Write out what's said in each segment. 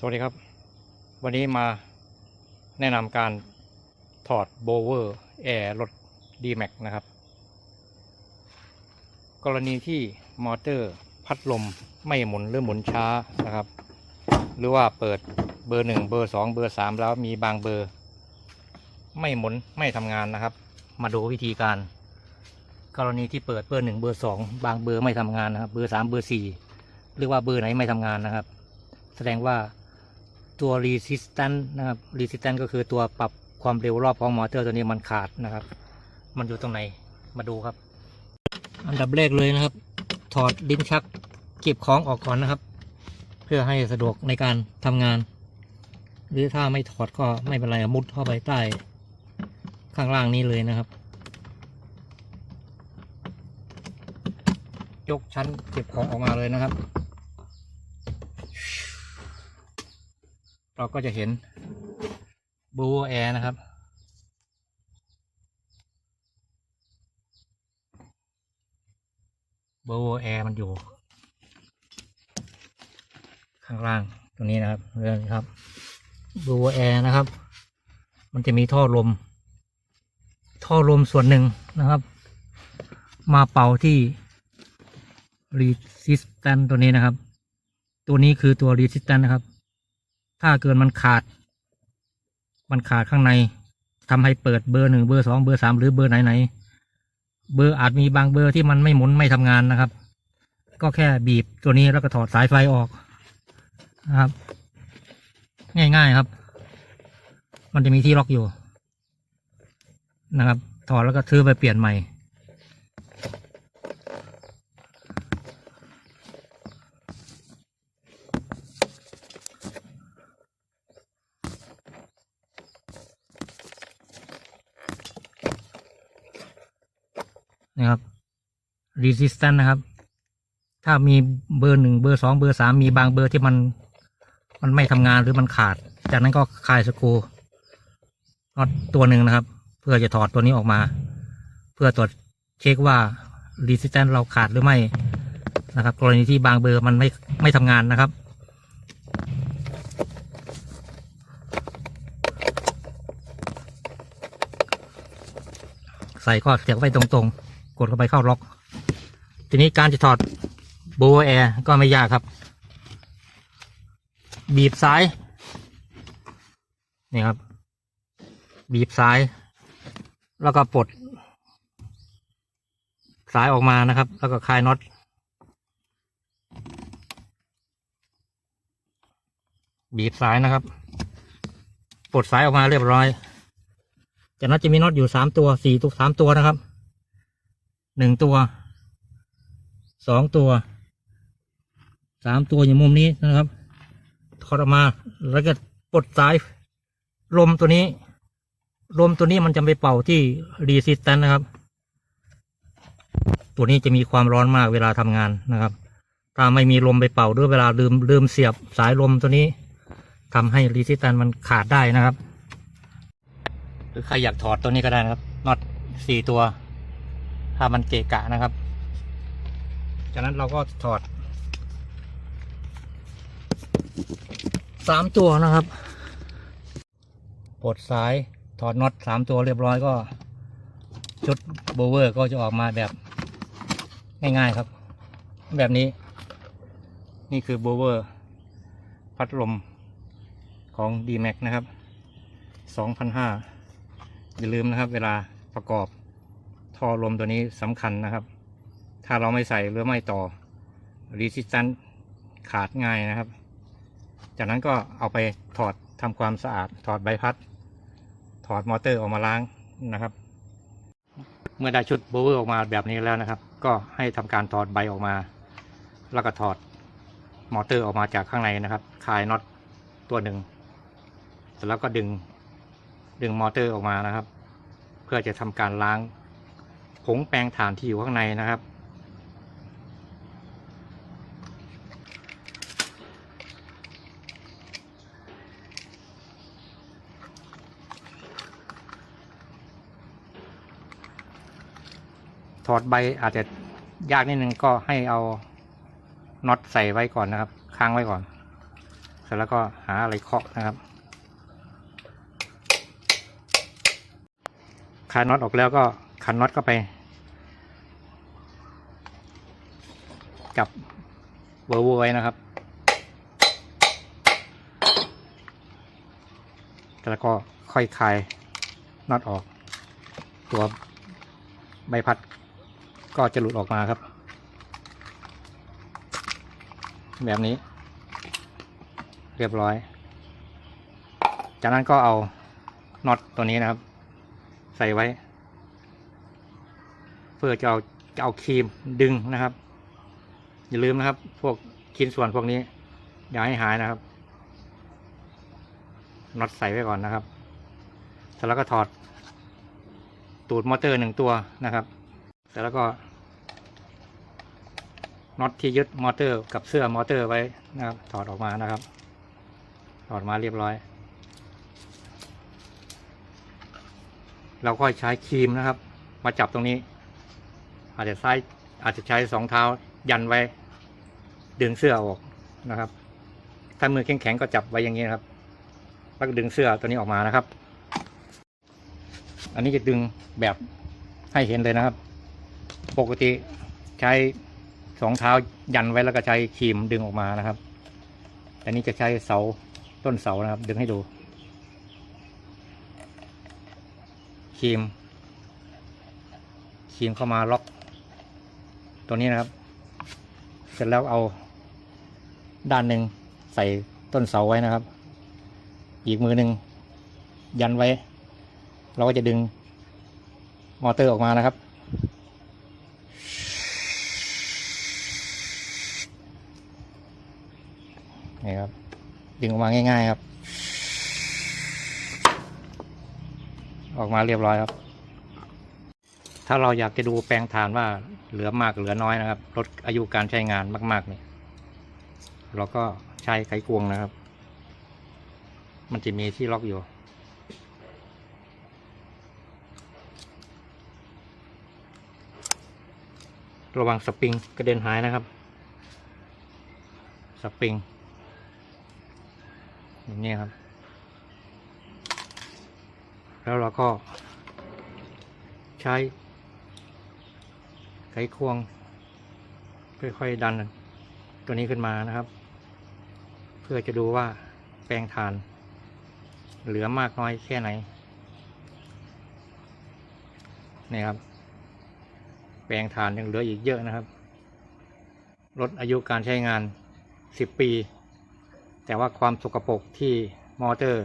สวัสดีครับ วันนี้มาแนะนำการถอดโบเวอร์แอร์รถ D-Max นะครับ กรณีที่มอเตอร์พัดลมไม่หมุนหรือหมุนช้านะครับ หรือว่าเปิดเบอร์หนึ่งเบอร์สองเบอร์สามแล้วมีบางเบอร์ ไม่หมุนไม่ทำงานนะครับ มาดูวิธีการ กรณีที่เปิดเบอร์หนึ่งเบอร์สองบางเบอร์ไม่ทำงานนะครับ เบอร์สามเบอร์สี่หรือว่าเบอร์ไหนไม่ทำงานนะครับแสดงว่า ตัว resistance นะครับ resistance ก็คือตัวปรับความเร็วรอบของมอเตอร์ตัวนี้มันขาดนะครับ มันอยู่ตรงไหนมาดูครับ อันดับแรกเลยนะครับ ถอดลิ้นชักเก็บของออกก่อนนะครับ เพื่อให้สะดวกในการทำงาน หรือถ้าไม่ถอดก็ไม่เป็นไรมุดเข้าไปใต้ ข้างล่างนี้เลยนะครับ ยกชั้นเก็บของออกมาเลยนะครับ เราก็จะเห็นบูแอร์นะครับบูแอร์มันอยู่ ข้างล่างตรงนี้นะครับเรื่องนะครับบูแอร์นะครับ มันจะมีท่อลม ท่อลมส่วนหนึ่งนะครับ มาเป่าที่ resistance ตัวนี้นะครับ ตัวนี้คือตัว resistance นะครับ ถ้าเกินมันขาด มันขาดข้างในทำให้เปิดเบอร์หนึ่งเบอร์สองเบอร์สามหรือเบอร์ไหนไหนเบอร์อาจมีบางเบอร์ที่มันไม่หมุนไม่ทำงานนะครับ ก็แค่บีบตัวนี้แล้วก็ถอดสายไฟออกนะครับ ง่ายๆครับ มันจะมีที่ล็อกอยู่นะครับ ถอดแล้วก็ซื้อไปเปลี่ยนใหม่ นะครับ resistance นะครับ ถ้ามีเบอร์หนึ่งเบอร์สองเบอร์สามมีบางเบอร์ที่มันมันไม่ทำงานหรือมันขาด จากนั้นก็คลายสกรูน็อตตัวหนึ่งนะครับ เพื่อจะถอดตัวนี้ออกมา เพื่อตรวจเช็คว่า resistance เราขาดหรือไม่นะครับ กรณีที่บางเบอร์มันไม่ไม่ทำงานนะครับใส่ก็เสียบไว้ตรงๆ กดเข้าไปเข้าล็อก ทีนี้การจะถอดโบว์แอร์ก็ไม่ยากครับ บีบซ้ายนี่ครับ บีบซ้าย แล้วก็ปลดสายออกมานะครับ แล้วก็คลายน็อตบีบสายนะครับ ปลดสายออกมาเรียบร้อย จากนั้นจะมีน็อตอยู่สามตัวสี่ตัวสามตัวนะครับ หนึ่งตัวสองตัวสามตัวอยู่มุมนี้นะครับถอดออกมาแล้วก็ปลดสายลมตัวนี้ ลมตัวนี้มันจะไปเป่าที่รีสิสแตนนะครับ ตัวนี้จะมีความร้อนมากเวลาทำงานนะครับ ถ้าไม่มีลมไปเป่าด้วยเวลาลืมลืมเสียบสายลมตัวนี้ทำให้รีสิสแตนมันขาดได้นะครับ หรือใครอยากถอดตัวนี้ก็ได้นะครับน็อตสี่ตัว ถ้ามันเกะกะนะครับ จากนั้นเราก็ถอดสามตัวนะครับ ปลดสายถอดน็อตสามตัวเรียบร้อยก็ ชุดโบเวอร์ก็จะออกมาแบบง่ายๆครับ แบบนี้ นี่คือโบเวอร์ พัดลมของ D-Max นะครับ 2,500 อย่าลืมนะครับ เวลาประกอบ ท่อลมตัวนี้สำคัญนะครับ ถ้าเราไม่ใส่หรือไม่ต่อ resistance ขาดง่ายนะครับ จากนั้นก็เอาไปถอดทำความสะอาด ถอดใบพัด ถอดมอเตอร์ออกมาล้างนะครับ เมื่อได้ชุดโบเวอร์ออกมาแบบนี้แล้วนะครับ ก็ให้ทำการถอดใบออกมา แล้วก็ถอดมอเตอร์ออกมาจากข้างในนะครับ คลายน็อตตัวหนึ่งเสร็จแล้วก็ดึงดึงมอเตอร์ออกมานะครับ เพื่อจะทำการล้าง ผงแปรงถ่านที่อยู่ข้างในนะครับ ถอดใบอาจจะยากนิดนึงก็ให้เอาน็อตใส่ไว้ก่อนนะครับ ค้างไว้ก่อน เสร็จแล้วก็หาอะไรเคาะนะครับคายน็อตออกแล้วก็ขันน็อตเข้าไป จับเวอร์วไว้นะครับแล้วก็ค่อยคลายน็อตออก ตัวใบพัดก็จะหลุดออกมาครับ แบบนี้ เรียบร้อย จากนั้นก็เอาน็อตตัวนี้นะครับ ใส่ไว้ เพื่อจะเอาจะเอาครีมดึงนะครับ อย่าลืมนะครับ พวกชิ้นส่วนพวกนี้ อย่าให้หายนะครับน็อตใส่ไว้ก่อนนะครับเสร็จแล้วก็ถอด ตูดมอเตอร์หนึ่งตัวนะครับ เสร็จแล้วก็น็อตที่ยึดมอเตอร์ กับเสื้อมอเตอร์ไว้นะครับ ถอดออกมานะครับ ถอดมาเรียบร้อย เราก็ใช้ครีมนะครับ มาจับตรงนี้ อาจจะใช้อาจจะใช้สองเท้า ยันไว้ ดึงเสื้อออกนะครับ ถ้ามือแข็งๆก็จับไว้อย่างนี้นะครับ แล้วก็ดึงเสื้อตัวนี้ออกมานะครับ อันนี้จะดึงแบบให้เห็นเลยนะครับ ปกติใช้สองเท้ายันไว้แล้วก็ใช้ครีมดึงออกมานะครับ อันนี้จะใช้เสาต้นเสานะครับ ดึงให้ดูครีมครีมเข้ามาล็อกตัวนี้นะครับ เสร็จแล้วเอาด้านหนึ่งใส่ต้นเสาไว้นะครับ อีกมือหนึ่งยันไว้ เราก็จะดึงมอเตอร์ออกมานะครับ นี่ครับ ดึงออกมาง่าย ๆ ครับ ออกมาเรียบร้อยครับ ถ้าเราอยากจะดูแปลงฐานว่าเหลือมากเหลือน้อยนะครับ ลดอายุการใช้งานมาก ๆ เนี่ย เราก็ใช้ไขควงนะครับ มันจะมีที่ล็อกอยู่ ระวังสปริงกระเด็นหายนะครับ สปริงอย่างนี้ครับ แล้วเราก็ใช้ ไขควง ค่อยๆดัน ตัวนี้ขึ้นมานะครับ เพื่อจะดูว่าแปลงทาน เหลือมากน้อยแค่ไหนนี่ครับ แปลงฐานยังเหลืออีกเยอะนะครับ ลดอายุการใช้งาน 10 ปี แต่ว่าความสกปรกที่มอเตอร์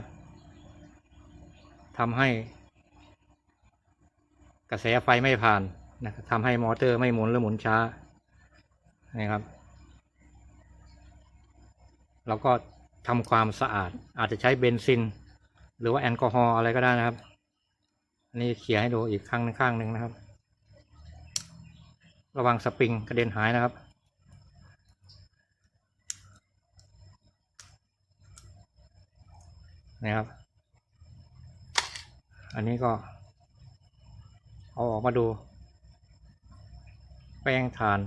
ทำให้กระแสไฟไม่ผ่าน นะทำให้มอเตอร์ไม่หมุนหรือหมุนช้านะครับ เราก็ทำความสะอาดอาจจะใช้เบนซิน หรือว่าแอลกอฮอล์อะไรก็ได้นะครับ อันนี้เขี่ยให้ดูอีกข้างหนึงข้างหนึ่งนะครับ ระวังสปริงกระเด็นหายนะครับนะครับ อันนี้ก็เอาออกมาดู แป้งทาน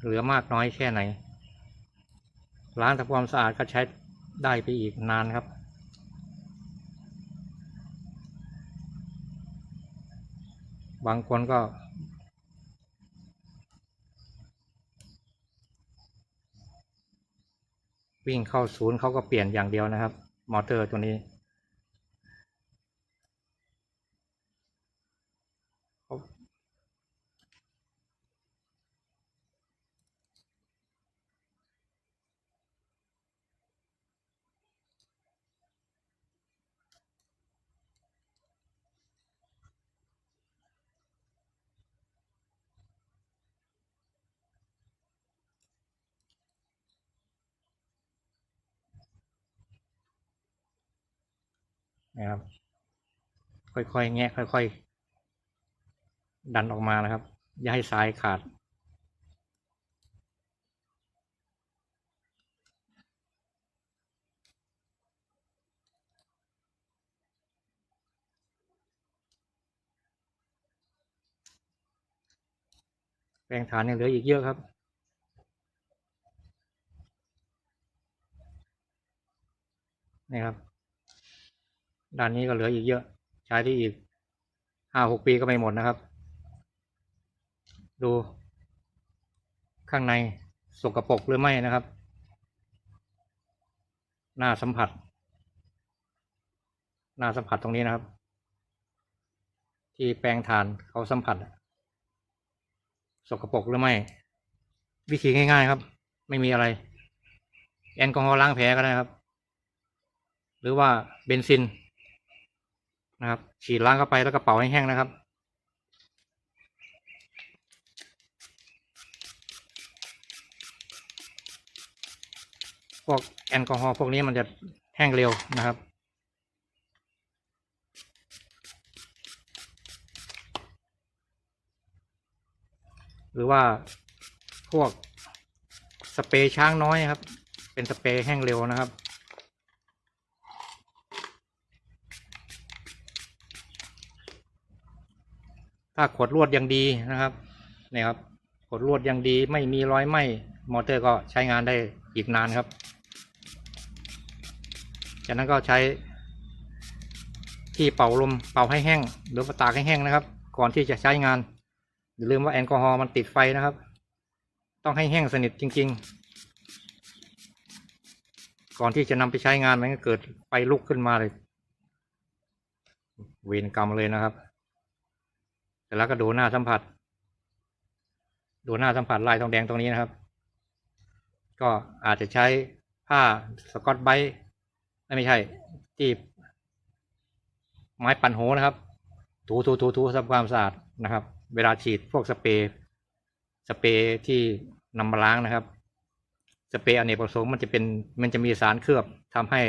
เหลือมากน้อยแค่ไหน ล้างทำความสะอาดก็ใช้ได้ไปอีกนานครับ บางคนก็วิ่งเข้าศูนย์เขาก็เปลี่ยนอย่างเดียวนะครับ มอเตอร์ตัวนี้ นะครับ ค่อยๆแงะค่อยๆ ดันออกมานะครับ อย่าให้สายขาด แปลงฐานยังเหลืออีกเยอะครับนี่ครับ ด้านนี้ก็เหลืออีกเยอะ ใช้ได้อีกห้าหกปีก็ไม่หมดนะครับ ดูข้างในสกรปรกหรือไม่นะครับ หน้าสัมผัส หน้าสัมผัสตรงนี้นะครับ ที่แปรงทานเขาสัมผัส สกรปรกหรือไม่ วิธีง่าย ๆครับ ไม่มีอะไร แอลกอฮอล์ล้างแผลก็ได้ครับ หรือว่าเบนซิน นะครับ ฉีดล้างเข้าไปแล้วก็เป่าให้แห้งนะครับ พวกแอลกอฮอล์พวกนี้มันจะแห้งเร็วนะครับหรือว่าพวกสเปรย์ช้างน้อยครับ เป็นสเปรย์แห้งเร็วนะครับ ถ้าขดลวดยังดีนะครับนี่ครับขดลวดยังดีไม่มีรอยไหม้มอเตอร์ก็ใช้งานได้อีกนานครับ จากนั้นก็ใช้ที่เป่าลมเป่าให้แห้งหรือว่าตากให้แห้งนะครับ ก่อนที่จะใช้งานอย่าลืมว่าแอลกอฮอล์มันติดไฟนะครับ ต้องให้แห้งสนิทจริง ๆ ก่อนที่จะนำไปใช้งานมันก็เกิดไฟลุกขึ้นมาเลยเวรกรรมเลยนะครับ เสร็จแล้วก็ดูหน้าสัมผัส ดูหน้าสัมผัสลายทองแดงตรงนี้นะครับ ก็อาจจะใช้ผ้าสกอตไบรท์ไม่ใช่ที่ไม้ปั่นโหนะครับ ถูถูถูถูทำความสะอาดนะครับ เวลาฉีดพวกสเปรย์สเปรย์ที่นำมาล้างนะครับ สเปรย์อเนกประสงค์มันจะเป็นมันจะมีสารเคลือบทำให้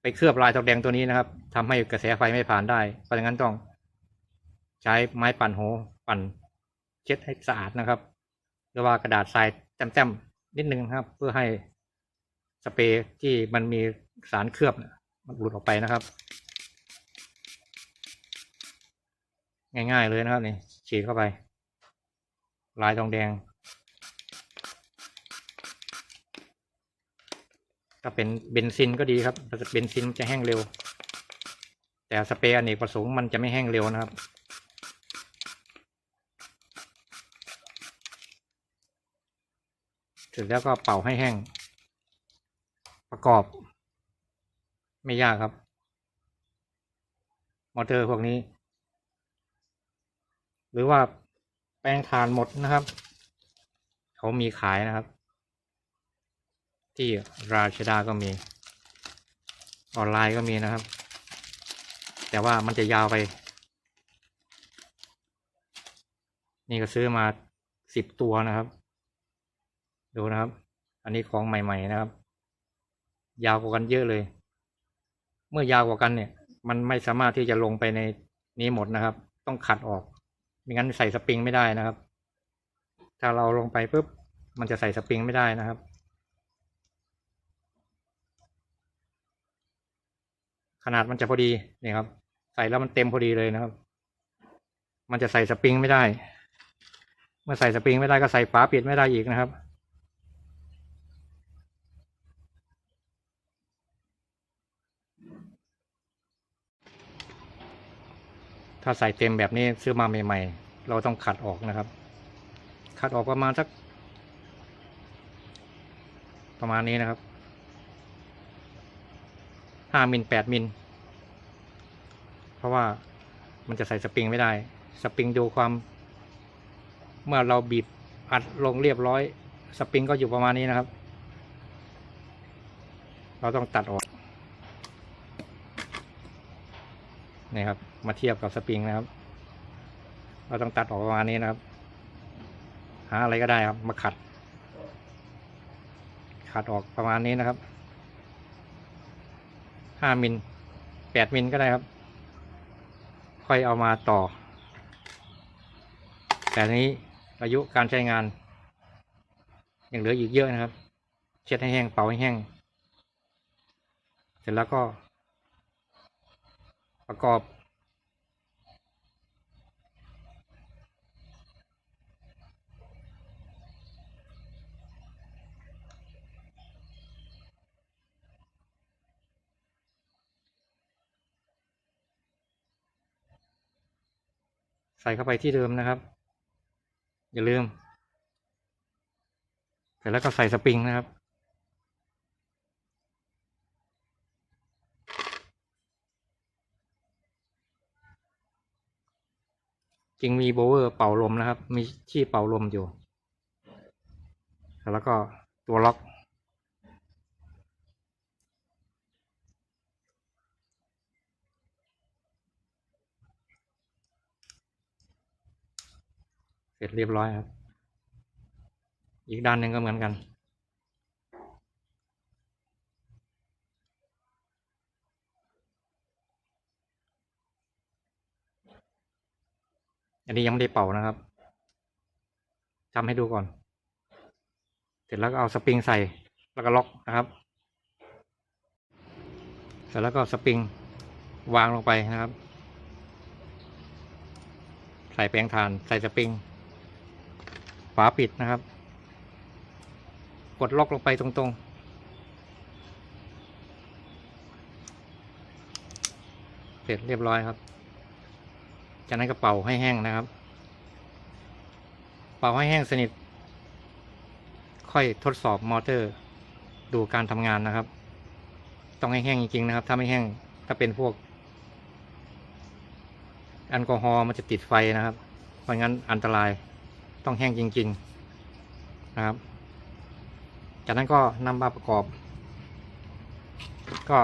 ไปเคลือบลายทองแดงตัวนี้นะครับทำให้กระแสไฟไม่ผ่านได้เพราะฉะนั้นต้อง ใช้ไม้ปั่นโหปั่นเช็ดให้สะอาดนะครับหรือว่ากระดาษทรายแต้มๆนิดนึงครับ เพื่อให้สเปรย์ที่มันมีสารเคลือบมันหลุดออกไปนะครับ ง่ายๆเลยนะครับนี่ฉีดเข้าไป ลายทองแดง ถ้าเป็นเบนซินก็ดีครับถ้าเบนซินจะแห้งเร็ว แต่สเปรย์อเนกประสงค์มันจะไม่แห้งเร็วนะครับ เสร็จแล้วก็เป่าให้แห้ง ประกอบ ไม่ยากครับ มอเตอร์พวกนี้ หรือว่าแปลงถ่านหมดนะครับ เขามีขายนะครับ ที่ราชดาก็มี ออนไลน์ก็มีนะครับ แต่ว่ามันจะยาวไป นี่ก็ซื้อมาสิบตัวนะครับ ดูนะครับ อันนี้ของใหม่ๆนะครับ ยาวกว่ากันเยอะเลย เมื่อยาวกว่ากันเนี่ย มันไม่สามารถที่จะลงไปในนี้หมดนะครับ ต้องขัดออกไม่งั้นใส่สปริงไม่ได้นะครับ ถ้าเราลงไปปุ๊บมันจะใส่สปริงไม่ได้นะครับ ขนาดมันจะพอดีนี่ครับ ใส่แล้วมันเต็มพอดีเลยนะครับ มันจะใส่สปริงไม่ได้ เมื่อใส่สปริงไม่ได้ก็ใส่ฝาปิดไม่ได้อีกนะครับ ถ้าใส่เต็มแบบนี้ซื้อมาใหม่ๆ เราต้องขัดออกนะครับ ขัดออกประมาณสัก ประมาณนี้นะครับห้ามิลแปดมิลเพราะว่ามันจะใส่สปริงไม่ได้ สปริงดูความ เมื่อเราบีบอัดลงเรียบร้อย สปริงก็อยู่ประมาณนี้นะครับ เราต้องตัดออก นี่ครับ มาเทียบกับสปริงนะครับ เราต้องตัดออกประมาณนี้นะครับ หาอะไรก็ได้ครับ มาขัด ขัดออกประมาณนี้นะครับห้ามิลแปดมิลก็ได้ครับ ค่อยเอามาต่อ แต่นี้อายุการใช้งานยังเหลืออีกเยอะนะครับ เช็ดให้แห้งเป่าให้แห้ง เสร็จแล้วก็ ประกอบ ใส่เข้าไปที่เดิมนะครับ อย่าลืม เสร็จแล้วก็ใส่สปริงนะครับ จริงมีโบเวอร์เป่าลมนะครับ มีที่เป่าลมอยู่ แล้วก็ตัวล็อก เสร็จเรียบร้อยครับ อีกด้านหนึ่งก็เหมือนกัน อันนี้ยังไม่ได้เป่านะครับจำให้ดูก่อน เสร็จแล้วก็เอาสปริงใส่ แล้วก็ล็อกนะครับ เสร็จแล้วก็สปริงวางลงไปนะครับ ใส่แปรงทาน ใส่สปริง ฝาปิดนะครับ กดล็อกลงไปตรงๆเสร็จเรียบร้อยครับ จากนั้นก็เป่าให้แห้งนะครับ เป่าให้แห้งสนิท ค่อยทดสอบมอเตอร์ ดูการทำงานนะครับ ต้องให้แห้งจริงๆนะครับ ถ้าไม่แห้งถ้าเป็นพวกแอลกอฮอล์มันจะติดไฟนะครับ เพราะงั้นอันตรายต้องแห้งจริง ๆนะครับ จากนั้นก็นำมาประกอบ ก็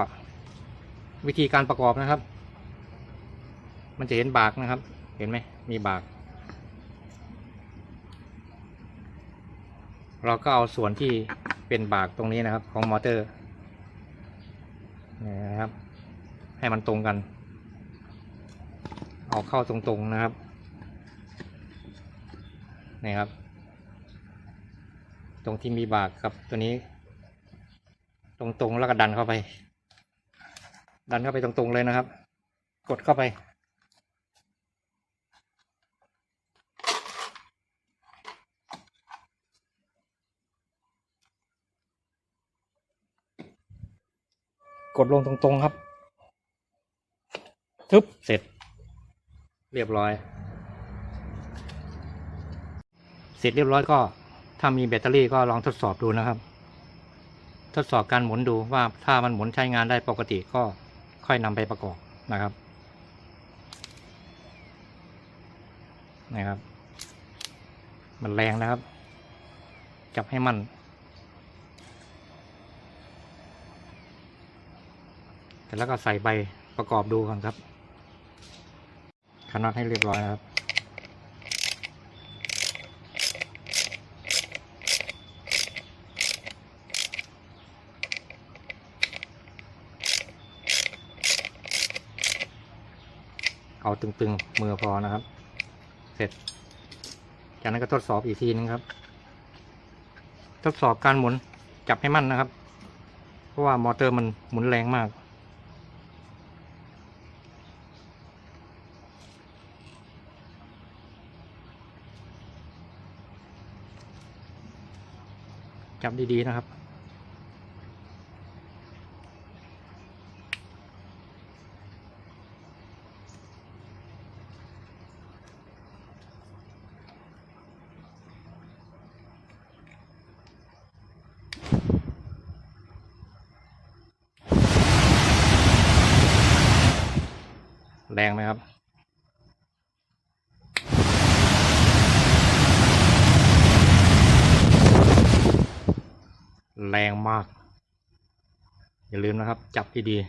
วิธีการประกอบนะครับ มันจะเห็นบากนะครับ เห็นไหมมีบาก เราก็เอาส่วนที่เป็นบากตรงนี้นะครับ ของมอเตอร์นี่นะครับ ให้มันตรงกัน เอาเข้าตรงๆนะครับนี่ครับ ตรงที่มีบากครับตัวนี้ ตรงๆแล้วก็ดันเข้าไป ดันเข้าไปตรงๆเลยนะครับ กดเข้าไป กดลงตรงๆครับทึบเสร็จ เรียบร้อย เสร็จเรียบร้อยก็ถ้ามีแบตเตอรี่ก็ลองทดสอบดูนะครับ ทดสอบการหมุนดูว่าถ้ามันหมุนใช้งานได้ปกติก็ค่อยนำไปประกอบนะครับนะครับ มันแรงนะครับ จับให้มัน จแล้วก็ใส่ใบประกอบดูก่อนครับขนัดให้เรียบร้อยนะครับ เอาตึงๆมือพอนะครับ เสร็จ จากนั้นก็ทดสอบอีกทีนึงครับ ทดสอบการหมุนจับให้มั่นนะครับ เพราะว่ามอเตอร์มันหมุนแรงมาก จับดีๆนะครับ แรงไหมครับ แรงมาก อย่าลืมนะครับ จับดีๆ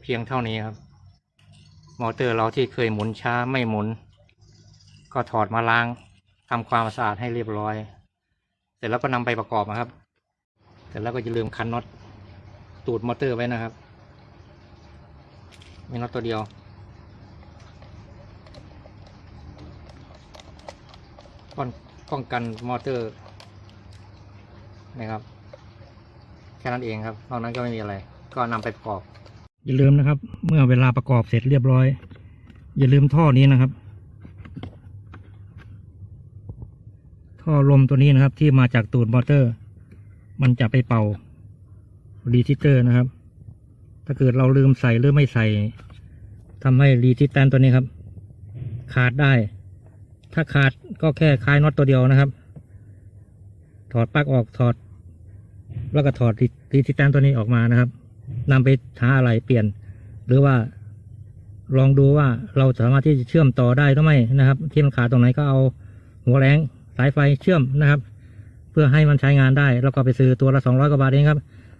เพียงเท่านี้ครับ มอเตอร์เราที่เคยหมุนช้าไม่หมุน ก็ถอดมาล้างทำความสะอาดให้เรียบร้อย เสร็จแล้วก็นำไปประกอบนะครับ เสร็จแล้วก็อย่าลืมคันน็อตตูดมอเตอร์ไว้นะครับ มีน็อตตัวเดียว ป้องป้องกันมอเตอร์นะครับแค่นั้นเองครับนอกนั้นก็ไม่มีอะไร ก็นำไปประกอบ อย่าลืมนะครับ เมื่อเวลาประกอบเสร็จเรียบร้อย อย่าลืมท่อนี้นะครับ ท่อลมตัวนี้นะครับ ที่มาจากตูดมอเตอร์ มันจะไปเป่ารีทิเตอร์นะครับ ถ้าเกิดเราลืมใส่หรือไม่ใส่ทำให้รีทิแตนตัวนี้ครับ ขาดได้ ถ้าขาดก็แค่คลายน็อตตัวเดียวนะครับ ถอดปลั๊กออกถอด แล้วก็ถอดรีทิแตนตัวนี้ออกมานะครับนำไปหาอะไรเปลี่ยน หรือว่าลองดูว่าเราสามารถที่จะเชื่อมต่อได้หรือไม่นะครับ ที่มันขาดตรงไหนก็เอาหัวแรงสายไฟเชื่อมนะครับ เพื่อให้มันใช้งานได้ แล้วก็ไปซื้อตัวละสองร้อยกว่าบาทเองครับ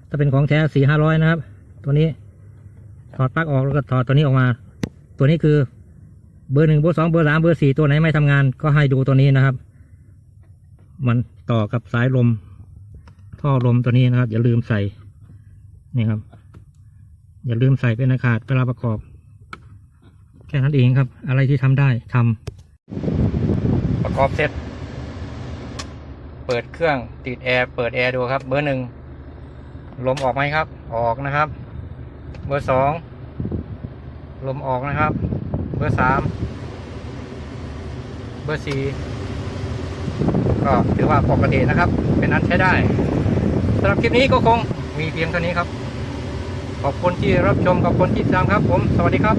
ถ้าเป็นของแท้สี่ห้าร้อยนะครับ ตัวนี้ถอดปลั๊กออกแล้วก็ถอดตัวนี้ออกมา ตัวนี้คือ เบอร์หนึ่งเบอร์สองเบอร์สามเบอร์สี่ตัวไหนไม่ทำงาน ก็ให้ดูตัวนี้นะครับ มันต่อกับสายลม ท่อลมตัวนี้นะครับ อย่าลืมใส่นี่ครับ อย่าลืมใส่เป็นอาขาดเวลาประกอบ แค่นั้นเองครับ อะไรที่ทำได้ทำประกอบเสร็จ เปิดเครื่องติดแอร์เปิดแอร์ดูครับ เบอร์หนึ่งลมออกไหมครับ ออกนะครับ เบอร์สองลมออกนะครับ อร์สามเบอร์สี่ก็ถือว่าปกตินะครับ เป็นอันใช้ได้สำหรับคลิปนี้ก็คงมีเพียงเท่านี้ครับ ขอบคุณที่รับชมขอบคุณที่ติดตามครับ ผม สวัสดีครับ